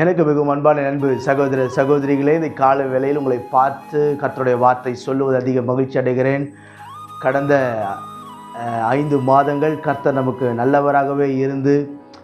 எனக்கு மிகவும் அன்பான நண்பு சகோதர சகோதரிகளே இந்த கால வேளையில் உங்களை பார்த்து கர்த்தருடைய வார்த்தை சொல்லுவது அதிக மகிழ்ச்சி அடைகிறேன். கடந்த ஐந்து மாதங்கள் கர்த்தர் நமக்கு நல்லவராகவே இருந்து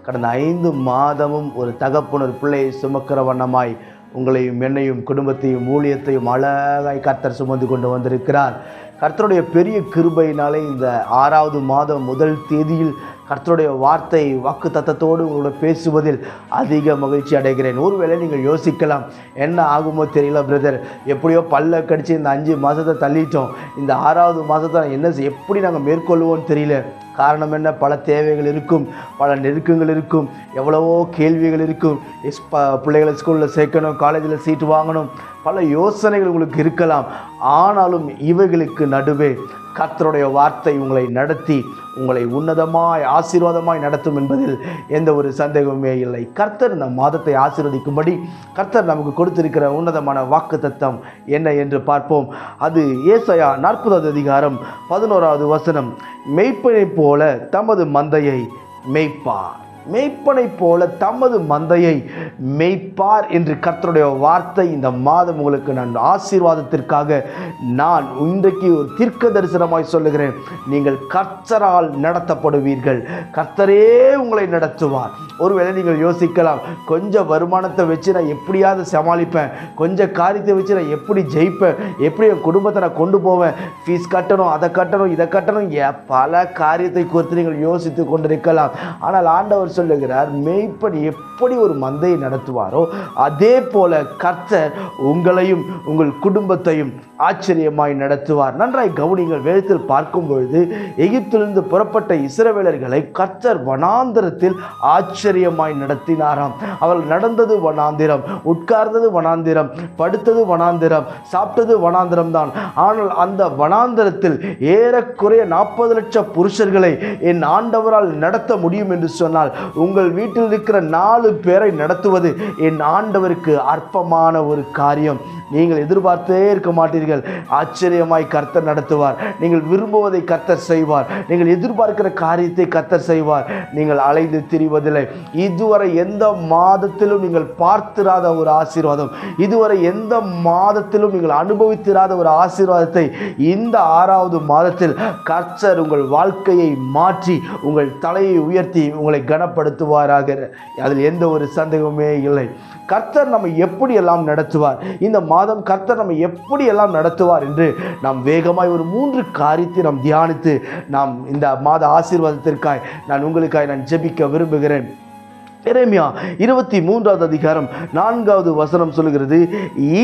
கடந்த ஐந்து மாதமும் ஒரு தகப்புணர் பிள்ளையை சுமக்கிற வண்ணமாய் உங்களையும் என்னையும் குடும்பத்தையும் ஊழியத்தையும் அழகாய் கர்த்தர் சுமந்து கொண்டு வந்திருக்கிறார். கர்த்தருடைய பெரிய கிருபையினாலே இந்த ஆறாவது மாதம் முதல் தேதியில் கர்த்தருடைய வார்த்தை வாக்கு தத்தத்தோடு உங்களோட பேசுவதில் அதிக மகிழ்ச்சி அடைகிறேன். ஒருவேளை நீங்கள் யோசிக்கலாம் என்ன ஆகுமோ தெரியல பிரதர் எப்படியோ பல்ல கடிச்சு இந்த அஞ்சு மாதத்தை தள்ளிட்டோம். இந்த ஆறாவது மாதத்தை என்ன எப்படி நாங்கள் மேற்கொள்வோம்னு தெரியல. காரணம் என்ன? பல தேவைகள் இருக்கும் பல நெருக்கங்கள் இருக்கும் எவ்வளவோ கேள்விகள் இருக்கும். பிள்ளைகளை ஸ்கூலில் சேர்க்கணும் காலேஜில் சீட்டு வாங்கணும் பல யோசனைகள் உங்களுக்கு இருக்கலாம். ஆனாலும் இவைகளுக்கு நடுவே கர்த்தருடைய வார்த்தை உங்களை நடத்தி உங்களை உன்னதமாய் ஆசீர்வாதமாய் நடத்தும் என்பதில் எந்த ஒரு சந்தேகமே இல்லை. கர்த்தர் இந்த மாதத்தை ஆசீர்வதிக்கும்படி கர்த்தர் நமக்கு கொடுத்திருக்கிற உன்னதமான வாக்கு தத்தம் என்ன என்று பார்ப்போம். அது ஏசையா நாற்பதாவது அதிகாரம் பதினோராவது வசனம் மெய்ப்பனைப் போல தமது மந்தையை மெய்ப்பார். மெய்ப்பனை போல தமது மந்தையை மெய்ப்பார் என்று கர்த்தருடைய வார்த்தை இந்த மாதம் உங்களுக்கு நான் ஆசீர்வாதத்திற்காக நான் இன்றைக்கு ஒரு தீர்க்க தரிசனமாய் சொல்லுகிறேன். நீங்கள் கர்த்தரால் நடத்தப்படுவீர்கள். கர்த்தரே உங்களை நடத்துவார். ஒருவேளை நீங்கள் யோசிக்கலாம் கொஞ்சம் வருமானத்தை வச்சு நான் எப்படியாவது சமாளிப்பேன். கொஞ்சம் காரியத்தை வச்சு நான் எப்படி ஜெயிப்பேன். எப்படி என் குடும்பத்தை நான் கொண்டு போவேன். ஃபீஸ் கட்டணும் அதை கட்டணும் இதை கட்டணும். பல காரியத்தை குறித்து நீங்கள் யோசித்து கொண்டிருக்கலாம். ஆனால் ஆண்டவர் சொல்லுகிறார் மேய்ப்பன் எப்படி ஒரு மந்தையை நடத்துவாரோ அதே போல கர்த்தர் உங்களையும் உங்கள் குடும்பத்தையும் ஆச்சரியமாய் நடத்துவார். நன்றாய் கவனிங்கள் வேதத்தில் பார்க்கும் பொழுது எகிப்திலிருந்து புறப்பட்ட இஸ்ரவேலர்களை கர்த்தர் வனாந்திரத்தில் ஆச்சரியமாய் நடத்தினாராம். அவர்கள் நடந்தது வனாந்திரம் உட்கார்ந்தது வனாந்திரம் படுத்தது வனாந்திரம் சாப்பிட்டது வனாந்திரம் தான். ஆனால் அந்த வனாந்திரத்தில் ஏறக்குறைய நாற்பது லட்சம் புருஷர்களை என் ஆண்டவரால் நடத்த முடியும் என்று சொன்னால் உங்கள் வீட்டில் இருக்கிற நாலு பேரை நடத்துவது என் ஆண்டவருக்கு அற்பமான ஒரு காரியம். நீங்கள் எதிர்பார்த்தே இருக்க மாட்டீர்கள். ஆச்சரியமாய் கர்த்தர் நடத்துவார். நீங்கள் விரும்புவதை கர்த்தர் செய்வார். நீங்கள் எதிர்பார்க்கிற காரியத்தை கர்த்தர் செய்வார். நீங்கள் அலைந்து திரிவதில்லை. இதுவரை எந்த மாதத்திலும் நீங்கள் பார்த்திராத ஒரு ஆசீர்வாதம். இதுவரை எந்த மாதத்திலும் நீங்கள் அனுபவித்திராத ஒரு ஆசீர்வாதத்தை இந்த ஆறாவது மாதத்தில் கர்த்தர் உங்கள் வாழ்க்கையை மாற்றி உங்கள் தலையை உயர்த்தி உங்களை கனப்படுத்துவாராக. அதில் எந்த ஒரு சந்தேகமே இல்லை. கர்த்தர் நம்ம எப்படி எல்லாம் நடத்துவார்? இந்த மா மாதம் கர்த்தர் நம்மை எப்படியெல்லாம் நடத்துவார் என்று நாம் வேகமாய் ஒரு மூன்று காரியத்தை நாம் தியானித்து நாம் இந்த மாத ஆசீர்வாதத்திற்காய் நான் உங்களுக்காய் நான் ஜெபிக்க விரும்புகிறேன். எரேமியா இருபத்தி மூன்றாவது அதிகாரம் நான்காவது வசனம் சொல்லுகிறது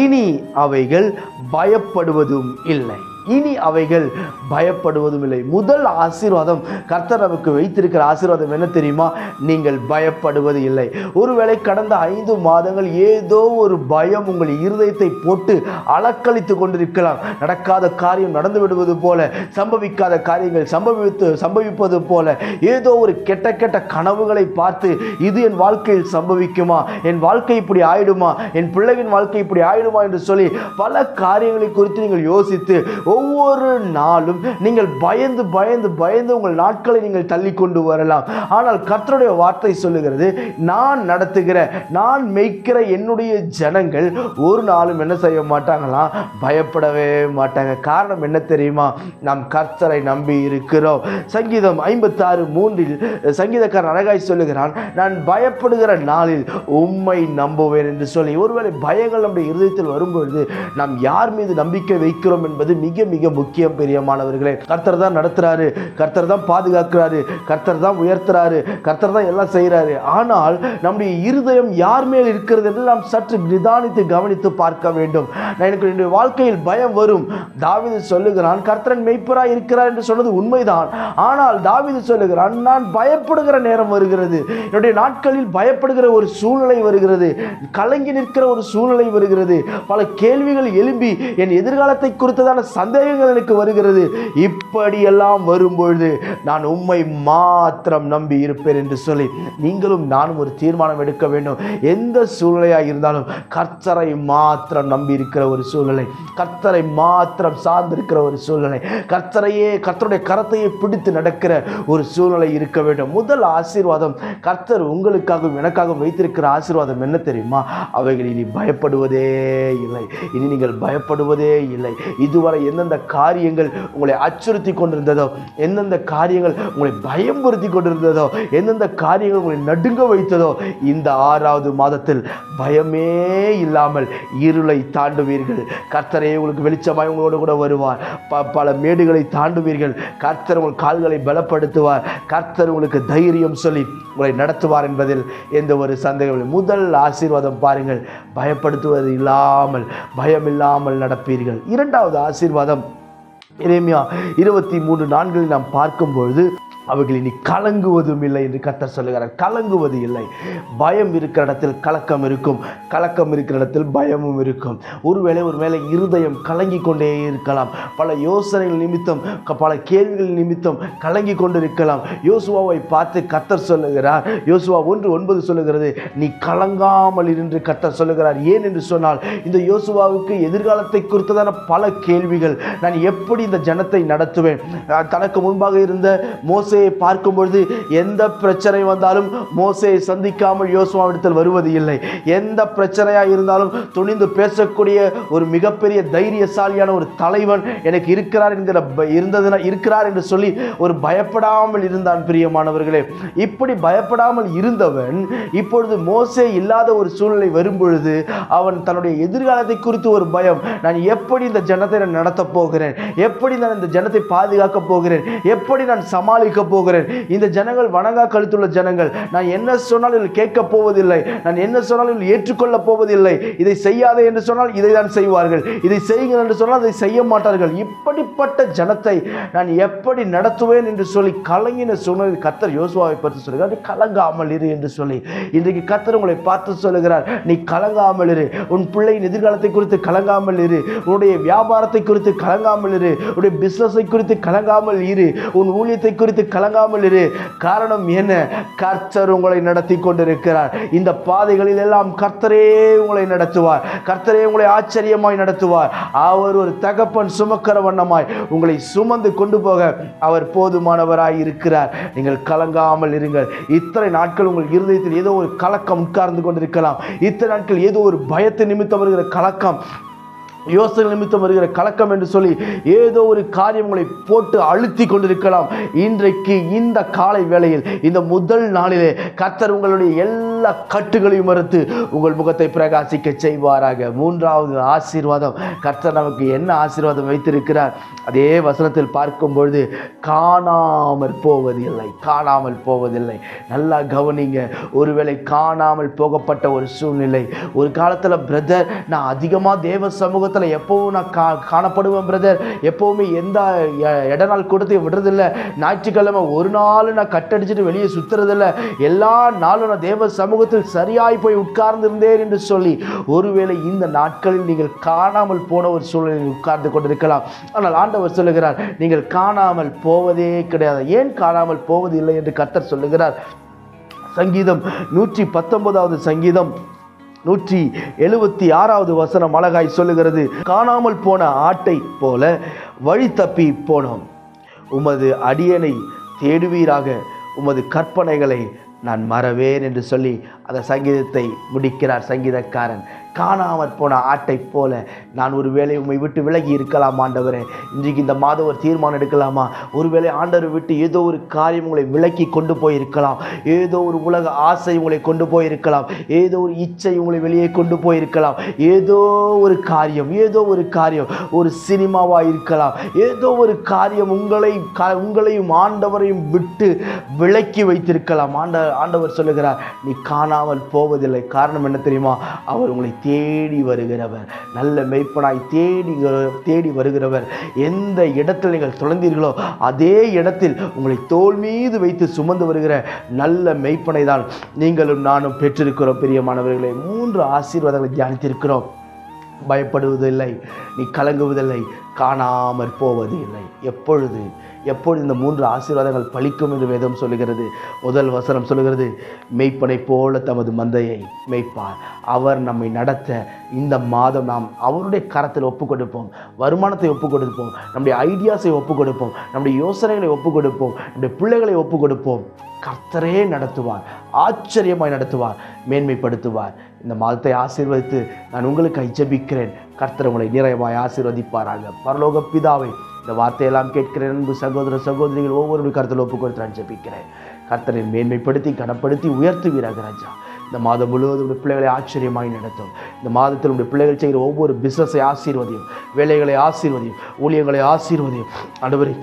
இனி அவைகள் பயப்படுவதும் இல்லை. இனி அவைகள் பயப்படுவதும் இல்லை முதல் ஆசீர்வாதம் கர்த்தர் நமக்கு வைத்திருக்கிற ஆசீர்வாதம் என்ன தெரியுமா? நீங்கள் பயப்படுவது இல்லை. ஒருவேளை கடந்த ஐந்து மாதங்கள் ஏதோ ஒரு பயம் உங்கள் இருதயத்தை போட்டு அலக்களித்து கொண்டிருக்கலாம். நடக்காத காரியம் நடந்து விடுவது போல சம்பவிக்காத காரியங்கள் சம்பவித்து சம்பவிப்பது போல ஏதோ ஒரு கெட்ட கெட்ட கனவுகளை பார்த்து இது என் வாழ்க்கையில் சம்பவிக்குமா? என் வாழ்க்கை இப்படி ஆயிடுமா? என் பிள்ளையின் வாழ்க்கை இப்படி ஆயிடுமா? என்று சொல்லி பல காரியங்களை குறித்து நீங்கள் யோசித்து ஒவ்வொரு நாளும் நீங்கள் பயந்து பயந்து பயந்து உங்கள் நாட்களை நீங்கள் தள்ளி கொண்டு வரலாம். ஆனால் கர்த்தருடைய வார்த்தை சொல்லுகிறது நான் நடத்துகிற நான் மெய்க்கிற என்னுடைய ஜனங்கள் ஒரு நாளும் என்ன செய்ய மாட்டாங்களாம் பயப்படவே மாட்டாங்க. காரணம் என்ன தெரியுமா? நாம் கர்த்தரை நம்பி இருக்கிறோம். சங்கீதம் ஐம்பத்தாறு மூன்றில் சங்கீதக்காரன் அழகாய் சொல்லுகிறான் நான் பயப்படுகிற நாளில் உம்மை நம்புவேன் என்று சொல்லி ஒருவேளை பயங்கள் நம்முடைய இருதயத்தில் வரும்பொழுது நாம் யார் மீது நம்பிக்கை வைக்கிறோம் என்பது மிக மிக முக்கியம் பெரியமானவர்களே. கர்த்தர் தான் நடத்துறாரு கர்த்தர் தான் பாதுகாக்கிறாரு கர்த்தர் தான் உயர்த்துறாரு கர்த்தர் தான் எல்லாம் செய்கிறாரு ஆனால் நம்முடைய இருதயம் யார் மேல் இருக்கிறது என்று நாம் சற்று நிதானித்து கவனித்து பார்க்க வேண்டும். எனக்கு என்னுடைய வாழ்க்கையில் பயம் வரும். தாவிது சொல்லுகிறான் கர்த்தரன் மெய்ப்பராக இருக்கிறார் என்று சொன்னது உண்மைதான். ஆனால் தாவிது சொல்லுகிறான் நான் பயப்படுகிற நேரம் வருகிறது. என்னுடைய நாட்களில் பயப்படுகிற ஒரு சூழ்நிலை வருகிறது. கலங்கி நிற்கிற ஒரு சூழ்நிலை வருகிறது. பல கேள்விகள் எழும்பி என் எதிர்காலத்தை குறித்ததான சந்தேகங்கள் எனக்கு வருகிறது. இப்படியெல்லாம் வரும்பொழுது நான் உம்மை மாத்திரம் நம்பி இருப்பேன் என்று சொல்லி நீங்களும் நானும் ஒரு தீர்மானம் எடுக்க வேண்டும். எந்த சூழ்நிலையாக இருந்தாலும் கர்த்தரை மாத்திரம் நம்பி இருக்கிற ஒரு சூழ்நிலை கர்த்தரை மாத்திரம் சார்ந்திருக்கிற ஒரு சூழ்நிலை கர்த்தரையே கர்த்தருடைய கரத்தையே பிடித்து நடக்கிற ஒரு சூழ்நிலை இருக்க வேண்டும். முதல் ஆசீர்வாதம் கர்த்தர் உங்களுக்காகவும் எனக்காகவும் வைத்திருக்கிற ஆசீர்வாதம் என்ன தெரியுமா? அவைகள் இனி பயப்படுவதே இல்லை. இனி நீங்கள் பயப்படுவதே இல்லை. இதுவரை எந்த எந்தெந்த காரியங்கள் உங்களை அச்சுறுத்தி கொண்டிருந்ததோ எந்தெந்த காரியங்கள் உங்களை பயமுறுத்தி கொண்டிருந்ததோ எந்தெந்த காரியங்கள் உங்களை நடுங்க வைத்ததோ இந்த ஆறாவது மாதத்தில் பயமே இல்லாமல் இருளை தாண்டுவீர்கள். கர்த்தரே உங்களுக்கு வெளிச்சமாய் உங்களோடு கூட வருவார். ப பல மேடுகளை தாண்டுவீர்கள். கர்த்தர் உங்கள் கால்களை பலப்படுத்துவார். கர்த்தர் உங்களுக்கு தைரியம் சொல்லி உங்களை நடத்துவார் என்பதில் எந்த ஒரு சந்தேகம் இல்லை. முதல் ஆசீர்வாதம் பாருங்கள். பயப்படுத்துவது இல்லாமல் பயம் இல்லாமல் நடப்பீர்கள். இரண்டாவது ஆசீர்வாதம் எரேமியா இருபத்தி மூன்று நான்கில் நாம் பார்க்கும்பொழுது அவர்கள் இனி கலங்குவதும் இல்லை என்று கத்தர் சொல்லுகிறார். கலங்குவது இல்லை. பயம் இருக்கிற இடத்தில் கலக்கம் இருக்கும். கலக்கம் இருக்கிற இடத்தில் பயமும் இருக்கும். ஒருவேளை ஒரு மேலே இருதயம் கலங்கி கொண்டே இருக்கலாம். பல யோசனைகள் நிமித்தம் பல கேள்விகள் நிமித்தம் கலங்கி கொண்டிருக்கலாம். யோசுவாவை பார்த்து கத்தர் சொல்லுகிறார். யோசுவா ஒன்று ஒன்பது சொல்லுகிறது நீ கலங்காமல் இருந்து கத்தர் சொல்லுகிறார். ஏன்? என்று சொன்னால் இந்த யோசுவாவுக்கு எதிர்காலத்தை குறித்ததான பல கேள்விகள். நான் எப்படி இந்த ஜனத்தை நடத்துவேன்? தனக்கு முன்பாக இருந்த மோசையை பார்க்கும் பொழுது எந்த பிரச்சனை வந்தாலும் மோசையை சந்திக்காமல் யோசுவாவிடத்தில் வருவது இல்லை. எந்த பிரச்சனையாக இருந்தாலும் துணிந்து பேசக்கூடிய ஒரு மிகப்பெரிய தைரியசாலியான ஒரு தலைவன் எனக்கு இருக்கிறார் என்கிற இருந்ததுனா இருக்கிறார் என்று சொல்லி ஒரு பயப்படாமல் இருந்தான் பிரியமானவர்களே. இப்படி பயப்படாமல் இருந்தவன் இப்பொழுது மோசே இல்லாத ஒரு சூழ்நிலை வரும்பொழுது அவன் தன்னுடைய எதிர்காலத்தை குறித்து ஒரு பயம். நான் எப்படி இந்த ஜனத்தை நான் நடத்தப் போகிறேன்? எப்படி நான் இந்த ஜனத்தை பாதுகாக்கப் போகிறேன்? எப்படி நான் சமாளிக்க போகிறேன். இந்த ஜனங்கள் வணங்கா கழுத்துள்ள ஜனங்கள் நான் என்ன சொன்னாலும் இவர்கள் கேட்கப் போவதில்லை. நான் என்ன சொன்னாலும் இவர்கள் ஏற்றுக்கொள்ளப் போவதில்லை. இதை செய்யாதே என்று சொன்னால் இதை தான் செய்வார்கள். இதை செய்யுங்கள் என்று சொன்னால் அதை செய்ய மாட்டார்கள். இப்படிப்பட்ட ஜனத்தை நான் எப்படி நடத்துவேன் என்று சொல்லி கலங்கின சூழ்நிலை கத்தர் யோசுவாவை பற்றி சொல்கிறார் நீ கலங்காமல் இரு என்று சொல்லி. இன்றைக்கு கத்தர் உங்களை பார்த்து சொல்லுகிறார் நீ கலங்காமல் இரு. உன் பிள்ளையின் எதிர்காலத்தை குறித்து கலங்காமல் இரு. உன்னுடைய வியாபாரத்தை குறித்து கலங்காமல் இரு. உன்னுடைய பிஸ்னஸை குறித்து கலங்காமல் இரு. உன் ஊழியத்தை குறித்து கலங்காமல் இரு. காரணம் என்ன? கர்த்தர் உங்களை நடத்தி கொண்டிருக்கிறார் இந்த பாதைகளில் எல்லாம் கர்த்தரே உங்களை நடத்துவார். கர்த்தரே உங்களை ஆச்சரியமாய் நடத்துவார். அவர் ஒரு தகப்பன் சுமக்கிற வண்ணமாய் உங்களை சுமந்து கொண்டு போக அவர் போதுமானவராய் இருக்கிறார். நீங்கள் கலங்காமல் இருங்கள். இத்தனை நாட்கள் உங்கள் இருதயத்தில் ஏதோ ஒரு கலக்கம் உட்கார்ந்து கொண்டிருக்கலாம். இத்தனை நாட்கள் ஏதோ ஒரு பயத்தை நிமித்தம் வருகிற கலக்கம். யோசனை நிமித்தம் வருகிற கலக்கம் என்று சொல்லி ஏதோ ஒரு காரியம் உங்களை போட்டு அழுத்தி கொண்டிருக்கலாம். இன்றைக்கு இந்த காலை வேளையில் இந்த முதல் நாளிலே கர்த்தர் உங்களுடைய எல்லா கட்டுகளையும் மறுத்து உங்கள் முகத்தை பிரகாசிக்க செய்வாராக. மூன்றாவது ஆசீர்வாதம். கர்த்தர் நமக்கு என்ன ஆசீர்வாதம் வைத்திருக்கிறார்? அதே வசனத்தில் பார்க்கும் பொழுது காணாமல் போவதில்லை காணாமல் போவதில்லை. நல்லா கவனிங்க. ஒருவேளை காணாமல் போகப்பட்ட ஒரு சூழ்நிலை. ஒரு காலத்தில் பிரதர் நான் அதிகமாக தேவ சமூகத்தில் எப்போவும் நான் கா காணப்படுவேன் பிரதர். எப்போவுமே எந்த இட நாள் கொடுத்து விடுறதில்ல. ஞாயிற்றுக்கிழமை ஒரு நாள் நான் கட்டடிச்சிட்டு வெளியே சுத்துறதில்ல. எல்லா நாளும் நான் தேவ சமூகத்தில் சரியாய் போய் உட்கார்ந்திருந்தேன் என்று சொல்லி ஒருவேளை இந்த நாட்களில் நீங்கள் காணாமல் போன ஒரு சூழ்நிலையில் உட்கார்ந்து கொண்டிருக்கலாம். ஆனால் ஆண்டவர் சொல்லுகிறார் நீங்கள் காணாமல் போவதே கிடையாது. ஏன் காணாமல் போவதில்லை என்று கத்தர் சொல்லுகிறார்? சங்கீதம் நூற்றி பத்தொன்பதாவது சங்கீதம் நூற்றி எழுபத்தி ஆறாவது வசனம் அழகாய் சொல்லுகிறது காணாமல் போன ஆட்டை போல வழி தப்பி போனோம். உமது அடியனை தேடுவீராக. உமது கற்பனைகளை நான் மறவேன் என்று சொல்லி அந்த சங்கீதத்தை முடிக்கிறார் சங்கீதக்காரன். காணாமற் போன ஆட்டை போல நான் ஒரு வேளை உம்மை விட்டு விலகி இருக்கலாம் ஆண்டவரே. இன்றைக்கு இந்த மாதம் ஒரு தீர்மானம் எடுக்கலாமா? ஒருவேளை ஆண்டவரை விட்டு ஏதோ ஒரு காரியம் உங்களை விலக்கி கொண்டு போயிருக்கலாம். ஏதோ ஒரு உலக ஆசை உங்களை கொண்டு போயிருக்கலாம். ஏதோ ஒரு இச்சை உங்களை வெளியே கொண்டு போயிருக்கலாம். ஏதோ ஒரு காரியம் ஏதோ ஒரு காரியம் ஒரு சினிமாவாக இருக்கலாம். ஏதோ ஒரு காரியம் உங்களை கா- உங்களையும் ஆண்டவரையும் விட்டு விலக்கி வைத்திருக்கலாம். ஆண்ட ஆண்டவர் சொல்லுகிறார் நீ காணாமல் போவதில்லை. காரணம் என்ன தெரியுமா? அவர் உங்களை தேடி வருகிறவர். நல்ல மெய்ப்பனாய் தேடி தேடி வருகிறவர். எந்த இடத்தில் நீங்கள் தொலைந்தீர்களோ அதே இடத்தில் உங்களை தோல் மீது வைத்து சுமந்து வருகிற நல்ல மெய்ப்பனை தான் நீங்களும் நானும் பெற்றிருக்கிறோம் பிரியமானவர்களே மூன்று ஆசீர்வாதங்களை தியானித்திருக்கிறோம். பயப்படுவதில்லை நீ கலங்குவதில்லை. காணாமற் போவது இல்லை. எப்பொழுது? எப்பொழுது இந்த மூன்று ஆசீர்வாதங்கள் பழிக்கும் என்று வேதம் சொல்லுகிறது. முதல் வசனம் சொல்லுகிறது மெய்ப்பனை போல தமது மந்தையை மெய்ப்பார். அவர் நம்மை நடத்த இந்த மாதம் நாம் அவருடைய கரத்தில் ஒப்பு கொடுப்போம் வருமானத்தை ஒப்பு கொடுப்போம் நம்முடைய ஐடியாஸை ஒப்பு கொடுப்போம் நம்முடைய யோசனைகளை ஒப்பு கொடுப்போம் நம்முடைய பிள்ளைகளை ஒப்பு கொடுப்போம் கர்த்தரே நடத்துவார். ஆச்சரியமாய் நடத்துவார். மேன்மைப்படுத்துவார். இந்த மாதத்தை ஆசீர்வதித்து நான் உங்களுக்கு ஜெபிக்கிறேன். கர்த்தர் உங்களை நிறைவாய் ஆசீர்வதிப்பாராக. பரலோக பிதாவை இந்த வார்த்தையெல்லாம் கேட்கிறேன். அன்பு சகோதர சகோதரிகள் ஒவ்வொரு கருத்தில் ஒப்பு கொடுத்து நான் ஜெபிக்கிறேன். கர்த்தரை மேன்மைப்படுத்தி கனப்படுத்தி உயர்த்துவீராக ராஜா. இந்த மாதம் முழுவதும் உடைய பிள்ளைகளை ஆச்சரியமாய் நடத்தும். இந்த மாதத்தில் உடைய பிள்ளைகள் செய்கிற ஒவ்வொரு பிஸ்னஸை ஆசீர்வதியும். வேலைகளை ஆசீர்வதியும். ஊழியங்களை ஆசீர்வதியும். ஆண்டவரே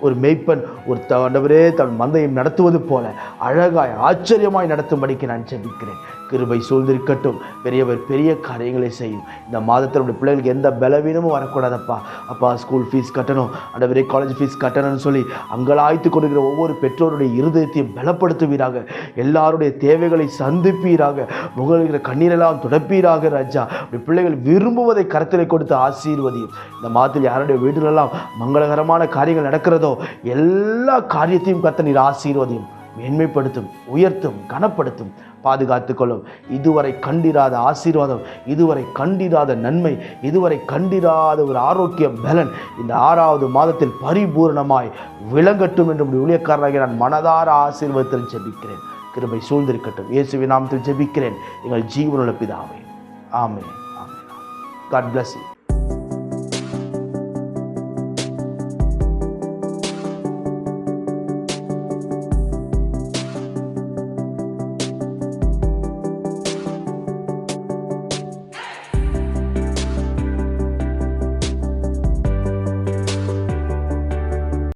ஒரு மெய்ப்பன் ஒரு தண்டவரே தன் மந்தையும் நடத்துவது போல அழகாய் ஆச்சரியமாய் நடத்தும்படிக்கு நான் ஜெபிக்கிறேன். கிருபை சூழ்ந்திருக்கட்டும். பெரியவர் பெரிய காரியங்களை செய்யும். இந்த மாதத்தில் உடைய பிள்ளைகளுக்கு எந்த பலவீனமும் வரக்கூடாதப்பா. அப்பா ஸ்கூல் ஃபீஸ் கட்டணும். ஆண்டவரே காலேஜ் ஃபீஸ் கட்டணும்னு சொல்லி அங்கலாய்த்து கொடுக்கிற ஒவ்வொரு பெற்றோருடைய இருதயத்தையும் பலப்படுத்துவீராக. எல்லாருடைய தேவைகளை சந்திப்பீராக. முகழ்கிற கண்ணீரெல்லாம் துடைப்பீராக ராஜா. உடைய பிள்ளைகள் விரும்புவதை கருத்தில் கொடுத்து ஆசீர்வதியும். இந்த மாதத்தில் யாருடைய வீட்டிலெல்லாம் மங்களகரமான காரியங்கள் நடக்கிறதோ எல்லா காரியத்தையும் கத்த நீர் ஆசீர்வதியும். மேன்மைப்படுத்தும் உயர்த்தும் கனப்படுத்தும் பாதுகாத்துக்கொள்ளும் இதுவரை கண்டிராத ஆசீர்வாதம் இதுவரை கண்டிராத நன்மை இதுவரை கண்டிராத ஒரு ஆரோக்கிய பலன் இந்த ஆறாவது மாதத்தில் பரிபூர்ணமாய் விளங்கட்டும் என்று உடைய ஊழியக்காரராக நான் மனதார ஆசீர்வாதத்தில் ஜெபிக்கிறேன். கிருபை சூழ்ந்திருக்கட்டும். இயேசுவின் நாமத்தில் ஜெபிக்கிறேன். எங்கள் ஜீவனுள்ள பிதாவே. ஆமே ஆமென். God bless you